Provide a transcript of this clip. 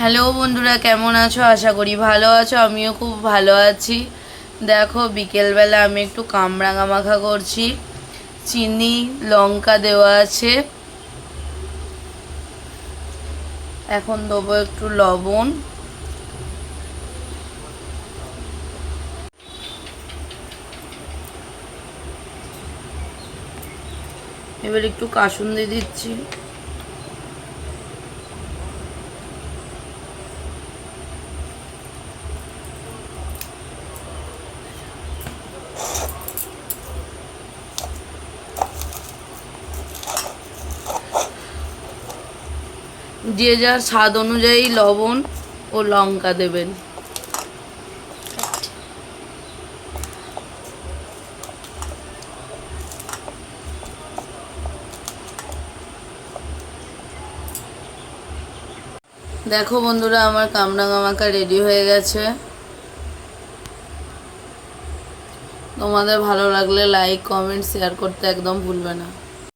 Hello বন্ধুরা, কেমন আছো? আশা করি ভালো আছো, আমিও খুব ভালো আছি। দেখো, বিকেলবেলা আমি একটু কামরাঙা মাখা করছি। চিনি, লঙ্কা দেওয়া আছে। এখন দেবো একটু লবণ। এবার একটু কাসুন্দি দিচ্ছি। যে যার স্বাদ অনুযায়ী লবণ ও লঙ্কা দেবেন। দেখো বন্ধুরা, আমার কামরাঙা মাখা রেডি হয়ে গেছে। তোমাদের ভালো লাগলে লাইক কমেন্ট শেয়ার করতে একদম ভুলবে না।